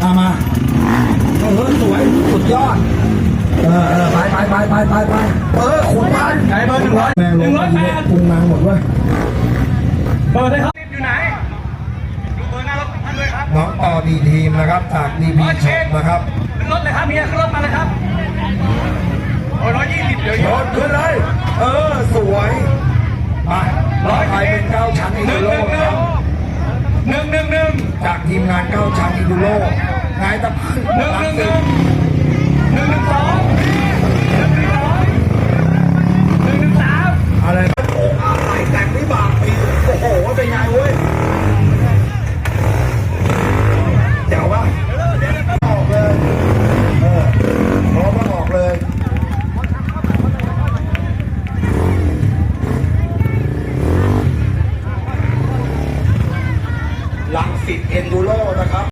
เอามาเออสวยสุดยอด เออเออไปไปไปไปไปไปเออขุนพันไหนเบอร์หนึ่งร้อยแม่งลงไปปรุงนางหมดเว้ยเบอร์เลยครับอยู่ไหนดูเบอร์หน้ารถท่านด้วยครับน้องต่อดีทีมนะครับจากดีพีช็อปนะครับขึ้นรถเลยครับเมียขึ้นรถมาเลยครับโอ้ร้อยยี่สิบเดี๋ยวรถขึ้นเลย เออสวยไปร้อยไปเป็นเก้าชั้นอีหนึ่ดูงโลหนึ่งนะครับหนึ่งหนึ่งหนึ่ง จากทีมงานเก้าชาวอินดูโลนายตะพันหนึ่งหนึ่งหนึ่งหนึ่งสองอะไรโอ้ยแต่งวิบากปีโอ้โหเป็นไงเว้ยิดเอ็นดูโลนะครับ